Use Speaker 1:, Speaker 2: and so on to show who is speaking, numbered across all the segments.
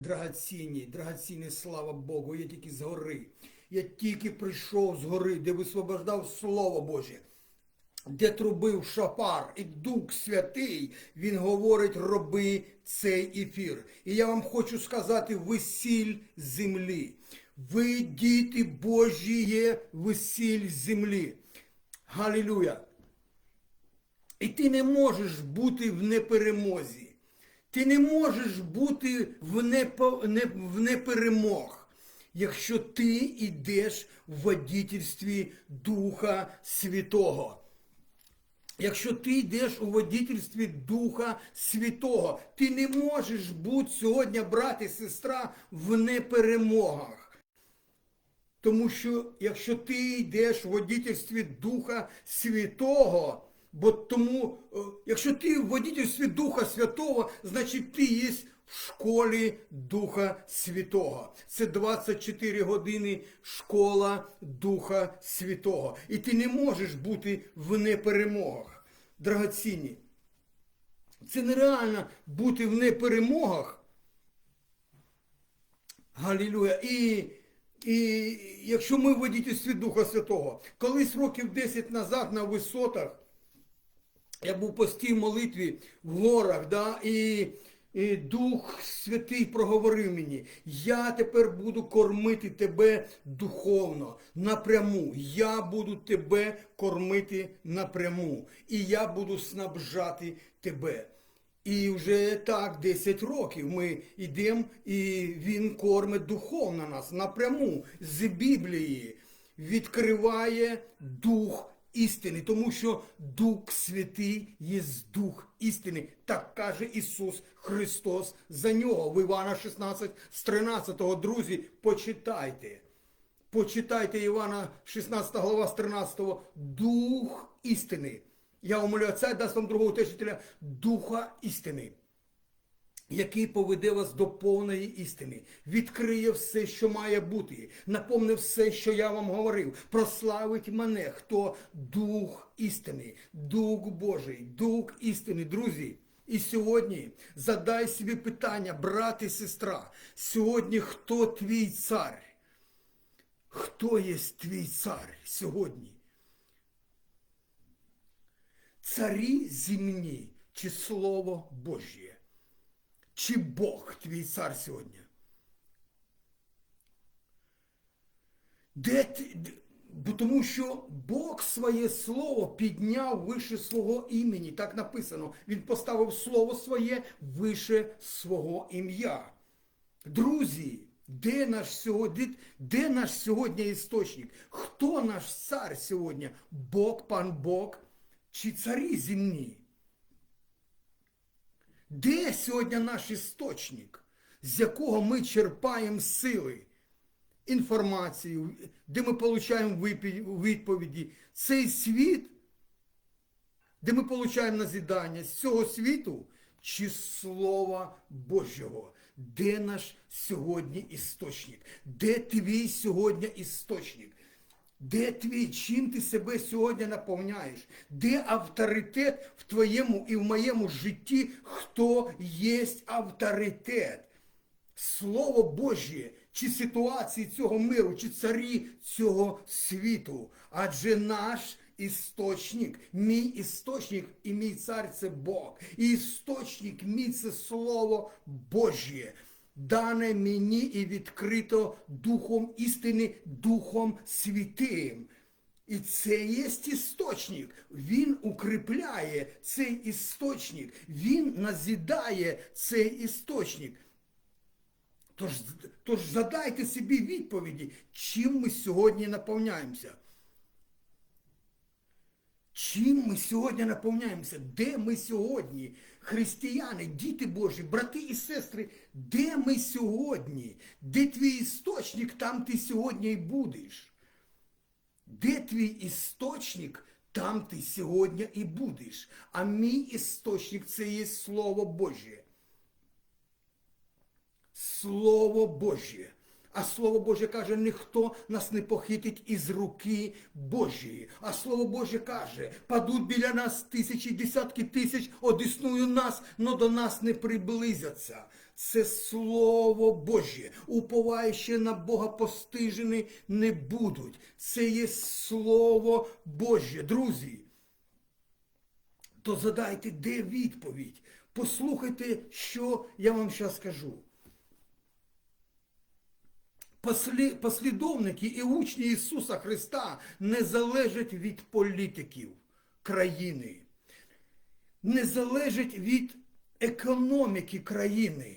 Speaker 1: Драгоцінні, драгоцінні, слава Богу, я тільки з гори. Я тільки прийшов з гори, де висвобождав Слово Боже, де трубив шапар і Дух Святий, Він говорить, роби цей ефір. І я вам хочу сказати, ви сіль землі. Ви, діти Божі, є, ви сіль землі. Галілюя! І ти не можеш бути в неперемозі. Ти не можеш бути в, непо, не, в неперемог, якщо ти йдеш в водительстві Духа Святого. Якщо ти йдеш у водительстві Духа Святого, ти не можеш бути сьогодні, брат і сестра, в неперемогах. Тому що якщо ти йдеш в водительстві Духа Святого, бо тому, е, якщо ти в водительстві Духа Святого, значить ти є в школі Духа Святого. Це 24 години школа Духа Святого. І ти не можеш бути в неперемогах. Драгоцінні. Це нереально бути в неперемогах. Галілуя. І, і якщо ми в водительстві Духа Святого, колись років 10 назад на висотах, я був постій молитві в горах, да, і, і Дух Святий проговорив мені, я тепер буду кормити тебе духовно, напряму. Я буду тебе кормити напряму. І я буду снабжати тебе. І вже так 10 років ми йдемо, і він кормить духовно нас напряму з Біблії. Відкриває дух істини, тому що Дух Святий є Дух істини. Так каже Ісус Христос за нього. В Івана 16 з 13. Друзі, почитайте. Почитайте Івана 16 глава з 13. Дух істини. Я умоляю, Отця дасть вам другого тешителя Духа істини, який поведе вас до повної істини, відкриє все, що має бути, наповне все, що я вам говорив, прославить мене, хто Дух істини, Дух Божий, Дух істини, друзі. І сьогодні задай собі питання, брат і сестра, сьогодні хто твій цар? Хто є твій цар сьогодні? Царі земні, чи Слово Божє, чи Бог твій цар сьогодні? Де ти? Бо тому що Бог своє слово підняв вище свого імені. Так написано. Він поставив слово своє вище свого ім'я. Друзі, де наш сьогодні, де наш сьогодні істочник? Хто наш цар сьогодні? Бог, пан Бог чи царі земні? Де сьогодні наш істочник, з якого ми черпаємо сили, інформацію, де ми отримуємо відповіді? Цей світ, де ми отримуємо назідання з цього світу чи Слова Божого? Де наш сьогодні істочник? Де твій сьогодні істочник? Де твій, чим ти себе сьогодні наповняєш? Де авторитет в твоєму і в моєму житті? Хто є авторитет? Слово Божє, чи ситуації цього миру, чи царі цього світу. Адже наш істочник, мій істочник і мій цар це Бог. І істочник мій це Слово Божє. Дане мені і відкрито Духом істини, Духом Святим. І це є істочник. Він укріпляє цей істочник, він назідає цей істочник. Тож, тож задайте собі відповіді, чим ми сьогодні наповняємося. Чим ми сьогодні наповняємося? Де ми сьогодні? Християни, діти Божі, брати і сестри, де ми сьогодні? Де твій істочник, там ти сьогодні і будеш. Де твій істочник, там ти сьогодні і будеш. А мій істочник це є Слово Боже. Слово Божє. А Слово Боже каже, ніхто нас не похитить із руки Божої. А Слово Боже каже, падуть біля нас тисячі, десятки тисяч, одіснують нас, но до нас не приблизяться. Це Слово Боже. Уповаючи на Бога постижені не будуть. Це є Слово Боже. Друзі, то задайте, де відповідь? Послухайте, що я вам зараз скажу. Послі- Послідовники і учні Ісуса Христа не залежать від політиків країни, не залежать від економіки країни,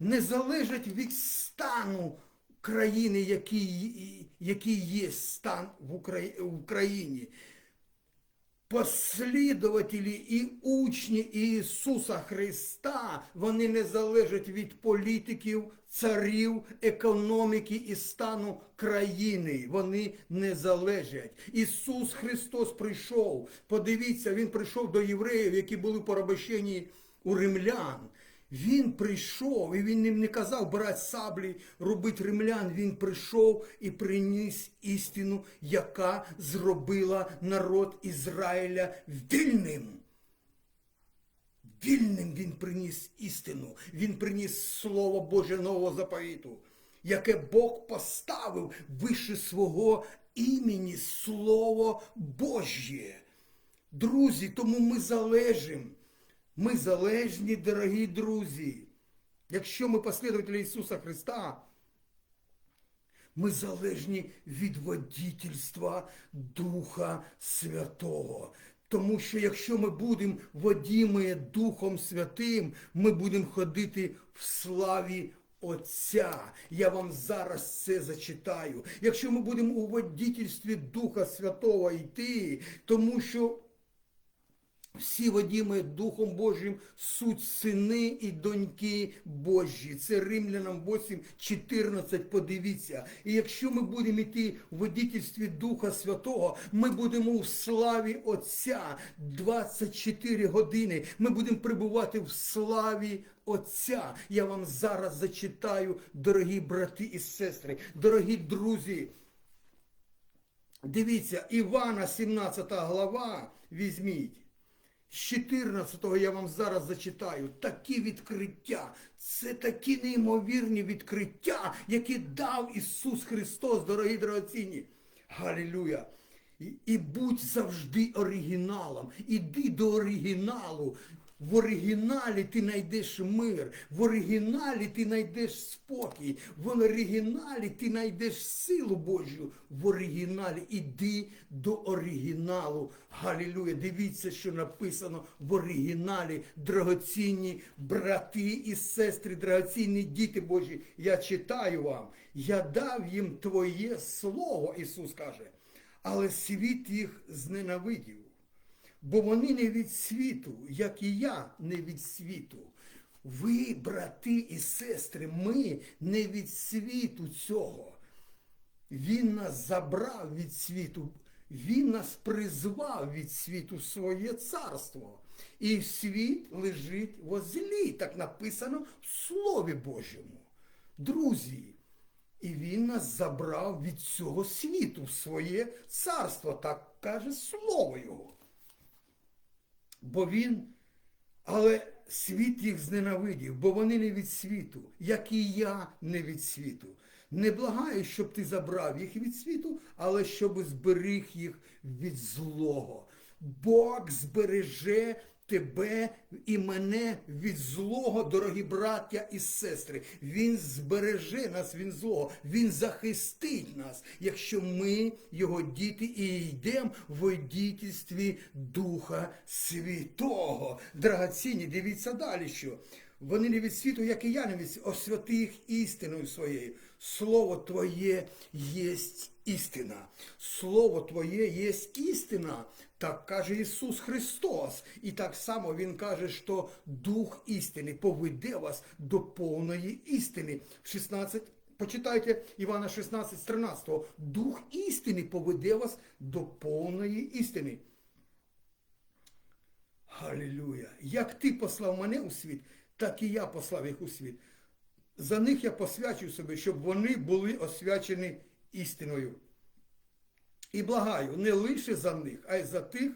Speaker 1: не залежать від стану країни, який, який є стан в Україні. Послідователі і учні Ісуса Христа, вони не залежать від політиків, царів, економіки і стану країни. Вони не залежать. Ісус Христос прийшов. Подивіться, Він прийшов до євреїв, які були порабощені у римлян. Він прийшов, і він їм не казав брати саблі, робити римлян. Він прийшов і приніс істину, яка зробила народ Ізраїля вільним. Вільним він приніс істину. Він приніс Слово Боже нового заповіту, яке Бог поставив вище свого імені Слово Божє. Друзі, тому ми залежимо. Ми залежні, дорогі друзі. Якщо ми послідователі Ісуса Христа, ми залежні від водительства Духа Святого. Тому що якщо ми будемо водімі Духом Святим, ми будемо ходити в славі Отця. Я вам зараз це зачитаю. Якщо ми будемо у водительстві Духа Святого йти, тому що всі водіми Духом Божим суть сини і доньки Божі. Це Римлянам 8, 14, подивіться. І якщо ми будемо йти в водительстві Духа Святого, ми будемо в славі Отця 24 години. Ми будемо пребувати в славі Отця. Я вам зараз зачитаю, дорогі брати і сестри, дорогі друзі. Дивіться, Івана, 17 глава, візьміть. З 14-го я вам зараз зачитаю такі відкриття. Це такі неймовірні відкриття, які дав Ісус Христос, дорогі дорогоцінні. Галілюя! І, і будь завжди оригіналом. Іди до оригіналу. В оригіналі ти знайдеш мир, в оригіналі ти знайдеш спокій, в оригіналі ти знайдеш силу Божу. В оригіналі іди до оригіналу. Галілюя. Дивіться, що написано в оригіналі. Драгоцінні брати і сестри, драгоцінні діти Божі. Я читаю вам. Я дав їм Твоє слово, Ісус каже, але світ їх зненавидів бо вони не від світу, як і я не від світу. Ви, брати і сестри, ми не від світу цього. Він нас забрав від світу, Він нас призвав від світу в своє царство. І світ лежить возлі, так написано в Слові Божому. Друзі, і він нас забрав від цього світу в своє царство, так каже слово Його. Бо він, але світ їх зненавидів, бо вони не від світу, як і я не від світу. Не благаю, щоб ти забрав їх від світу, але щоб зберіг їх від злого. Бог збереже тебе і мене від злого, дорогі браття і сестри. Він збереже нас від злого, Він захистить нас, якщо ми, його діти, і йдемо в водітельстві Духа Святого. Драгоцінні, дивіться далі, що. Вони не від світу, як і я не від світу, освяти їх істиною своєю. Слово Твоє є істина. Слово Твоє є істина. Так каже Ісус Христос. І так само Він каже, що Дух істини поведе вас до повної істини. 16 Почитайте Івана 16, з 13. Дух істини поведе вас до повної істини. Халілюя! Як ти послав мене у світ, так і я послав їх у світ. За них я посвячую себе, щоб вони були освячені істиною. І благаю не лише за них, а й за тих,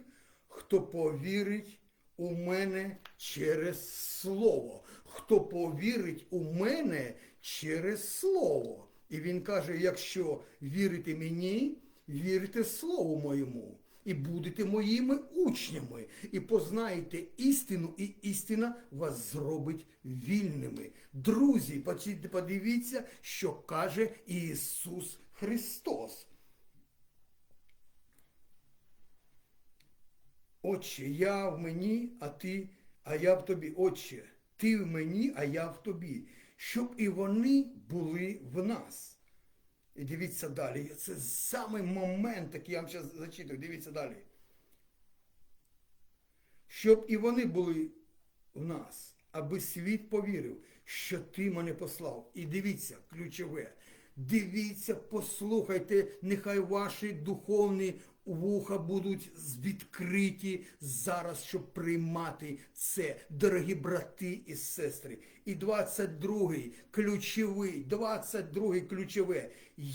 Speaker 1: хто повірить у мене через слово. Хто повірить у мене через слово. І він каже: якщо вірите мені, вірите слову моєму. І будете моїми учнями, і познаєте істину, і істина вас зробить вільними. Друзі, подивіться, що каже Ісус Христос. Отче, я в мені, а ти, а я в тобі. Отче, ти в мені, а я в тобі. Щоб і вони були в нас. І дивіться далі. Це саме момент, який я вам зараз зачитую. Дивіться далі. Щоб і вони були в нас, аби світ повірив, що ти мене послав. І дивіться, ключове. Дивіться, послухайте, нехай ваші духовні вуха будуть відкриті зараз, щоб приймати це, дорогі брати і сестри. І 22-й ключовий, 22-й ключове.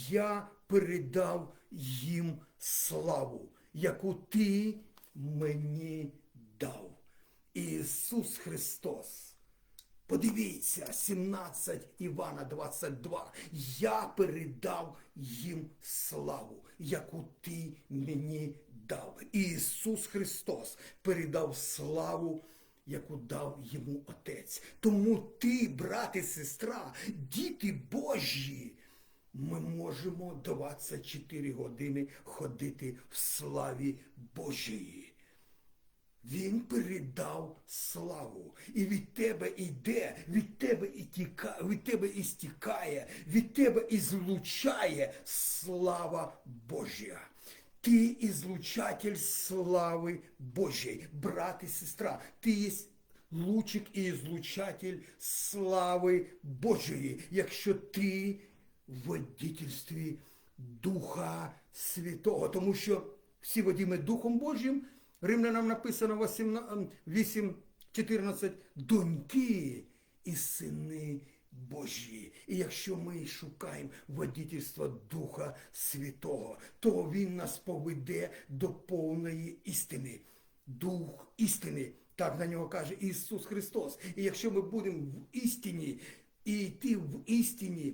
Speaker 1: Я передав їм славу, яку ти мені дав. Ісус Христос. Подивіться, 17 Івана 22. Я передав їм славу, яку ти мені дав. Ісус Христос передав славу, яку дав йому Отець. Тому ти, брат і сестра, діти Божі, ми можемо 24 години ходити в славі Божої. Він передав славу. І від тебе йде, від тебе і тікає, від тебе і стікає, від тебе і злучає слава Божа. Ти ізлучатель слави Божої, брат і сестра. Ти є лучик і ізлучатель слави Божої, якщо ти в водительстві Духа Святого. Тому що всі водіми Духом Божим. Римлянам написано 8.14 доньки і сини Божі. І якщо ми шукаємо водительства Духа Святого, то Він нас поведе до повної істини. Дух істини. Так на нього каже Ісус Христос. І якщо ми будемо в істині і йти в істині,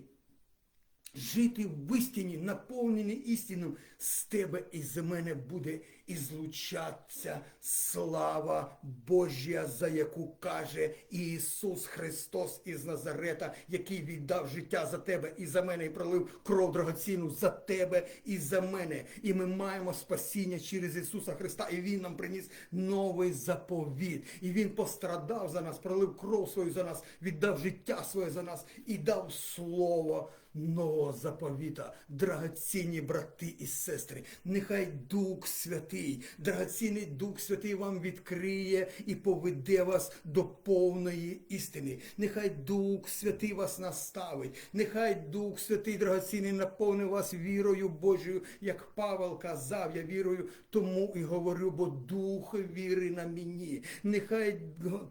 Speaker 1: жити в істині, наповнені істину, з тебе і з мене буде ізлучатися слава Божя, за яку каже Ісус Христос із Назарета, який віддав життя за тебе і за мене, і пролив кров драгоцінну за тебе і за мене. І ми маємо спасіння через Ісуса Христа, і Він нам приніс новий заповіт. І Він пострадав за нас, пролив кров свою за нас, віддав життя своє за нас і дав слово нового заповіта, драгоцінні брати і сестри, нехай Дух Святий, драгоцінний Дух Святий вам відкриє і поведе вас до повної істини. Нехай Дух Святий вас наставить, нехай Дух Святий драгоцінний наповнить вас вірою Божою, як Павел казав, я вірую, тому і говорю, бо Дух віри на мені. Нехай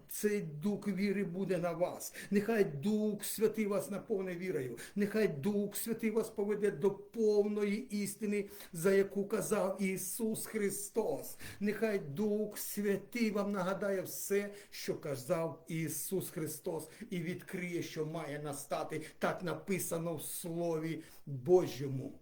Speaker 1: цей Дух віри буде на вас. Нехай Дух Святий вас наповнить вірою. Нехай Дух Святий вас поведе до повної істини, за яку казав Ісус Христос. Нехай Дух Святий вам нагадає все, що казав Ісус Христос, і відкриє, що має настати. Так написано в Слові Божому.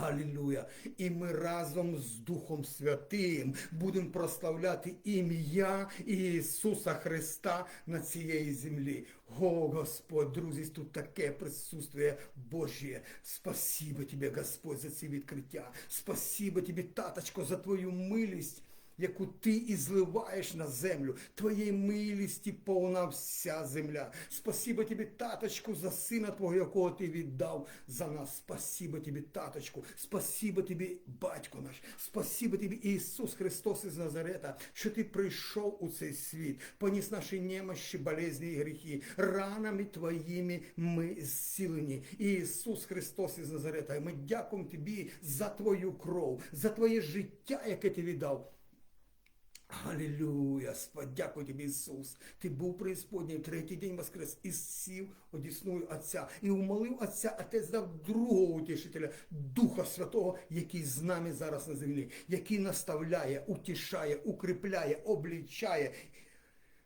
Speaker 1: Алілуя! І ми разом з Духом Святим будемо прославляти ім'я Ісуса Христа на цієї землі. О, Господь, друзі, тут таке присутствие Божє. Спасибо Тебе, Господь, за ці відкриття. Спасибо Тобі, таточко, за Твою милість яку ти і зливаєш на землю. Твоєї милісті повна вся земля. Спасибо тобі, таточку, за сина Твого, якого ти віддав за нас. Спасибо тобі, таточку. Спасибо тобі, батько наш. Спасибо тобі, Ісус Христос із Назарета, що ти прийшов у цей світ, поніс наші немощі, болезні і гріхи. Ранами Твоїми ми зцілені. Ісус Христос із Назарета. Ми дякуємо Тобі за Твою кров, за Твоє життя, яке ти віддав Алілуя, Спа- дякую тобі, Ісус. Ти був преісподній, третій день воскрес і сів одісною Отця. І умолив Отця, Отець дав другого утішителя, Духа Святого, який з нами зараз на землі, який наставляє, утішає, укріпляє, облічає.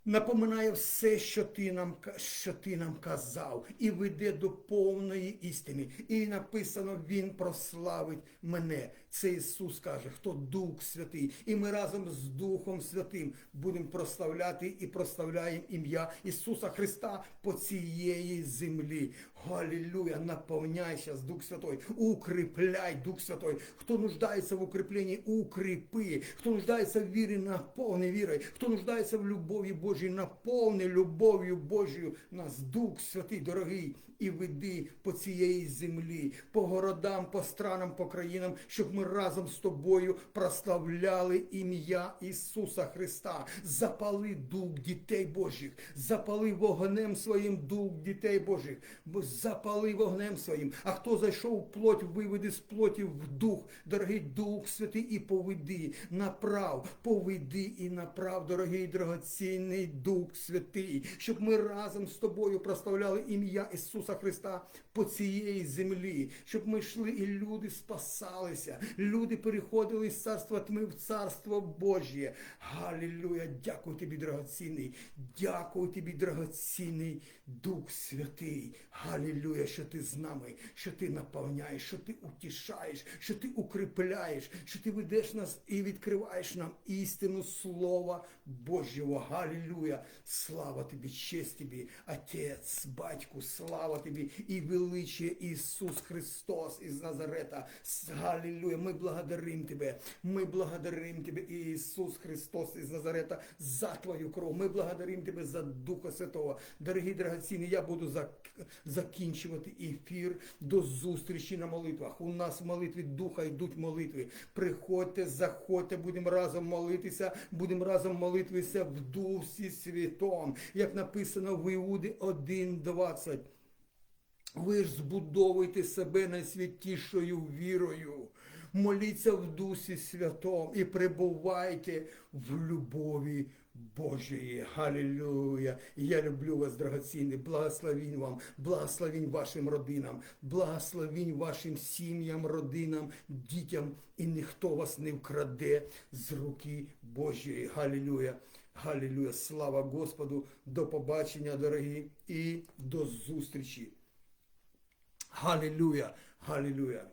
Speaker 1: Напоминає все, що ти нам що ти нам казав, і веде до повної істини. І написано: Він прославить мене. Це Ісус каже, хто Дух Святий. І ми разом з Духом Святим будемо прославляти і прославляємо ім'я Ісуса Христа по цієї землі. Галілюя! Наповняйся з Дух Святой, укріпляй Дух Святой. Хто нуждається в укріпленні, укріпи. Хто нуждається в вірі, наповни вірою. Хто нуждається в любові Божій, наповни любов'ю Божою нас, Дух Святий, дорогий, і веди по цієї землі, по городам, по странам, по країнам, щоб ми разом з тобою прославляли ім'я Ісуса Христа. Запали дух дітей Божих, запали вогнем своїм дух дітей Божих, бо запали вогнем своїм. А хто зайшов в плоть, виведи з плоті в дух, дорогий Дух Святий, і поведи, направ, поведи і направ, дорогий драгоцінний Дух Святий, щоб ми разом з тобою прославляли ім'я Ісуса Христа по цієї землі, щоб ми йшли і люди спасалися, люди переходили з царства тьми в царство Божє. Галілюя! Дякую тобі, драгоцінний, дякую тобі, драгоцінний Дух Святий. Галілюя, що ти з нами, що ти наповняєш, що ти утішаєш, що ти укріпляєш, що ти ведеш нас і відкриваєш нам істину Слова Божого. Галілюя! Слава тобі, честь тобі, Отець, Батьку, слава тобі і величие Ісус Христос із Назарета. Галілюя! Ми благодарим Тебе. Ми благодарим Тебе, Ісус Христос із Назарета, за Твою кров. Ми благодарим Тебе за Духа Святого. Дорогі драгоцінні, я буду зак- закінчувати ефір до зустрічі на молитвах. У нас в молитві Духа йдуть молитви. Приходьте, заходьте, будемо разом молитися, будемо разом молитися в Дусі Святом. Як написано в Іуди 1.20. Ви ж збудовуйте себе найсвятішою вірою. Моліться в Дусі Святом і перебувайте в любові Божої. Галілюя! Я люблю вас, драгоцінні. Благословінь вам, благословінь вашим родинам, благословінь вашим сім'ям, родинам, дітям, і ніхто вас не вкраде з руки Божої. Галілюя! Галілюя! Слава Господу! До побачення, дорогі, і до зустрічі! Галілюя! Галілюя!